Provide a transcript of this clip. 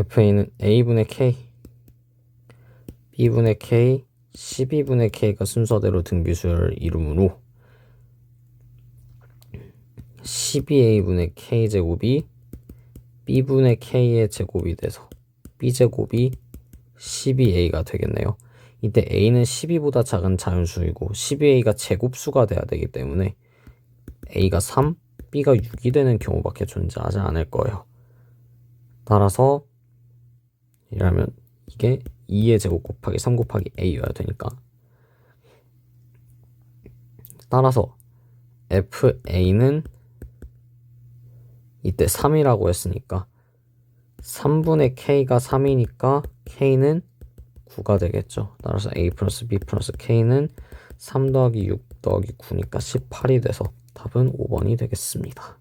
FA는 A분의 K, B분의 K, 12분의 K가 순서대로 등비수열을 이루므로 12A분의 K제곱이 B분의 K의 제곱이 돼서 B제곱이 12A가 되겠네요. 이때 A는 12보다 작은 자연수이고 12A가 제곱수가 돼야 되기 때문에 A가 3, B가 6이 되는 경우밖에 존재하지 않을 거예요. 따라서 이라면 이게 2의 제곱 곱하기 3 곱하기 A여야 되니까 따라서 FA는 이때 3이라고 했으니까 3분의 K가 3이니까 K는 9가 되겠죠. 따라서 A 플러스 B 플러스 K는 3 더하기 6 더하기 9니까 18이 돼서 답은 5번이 되겠습니다.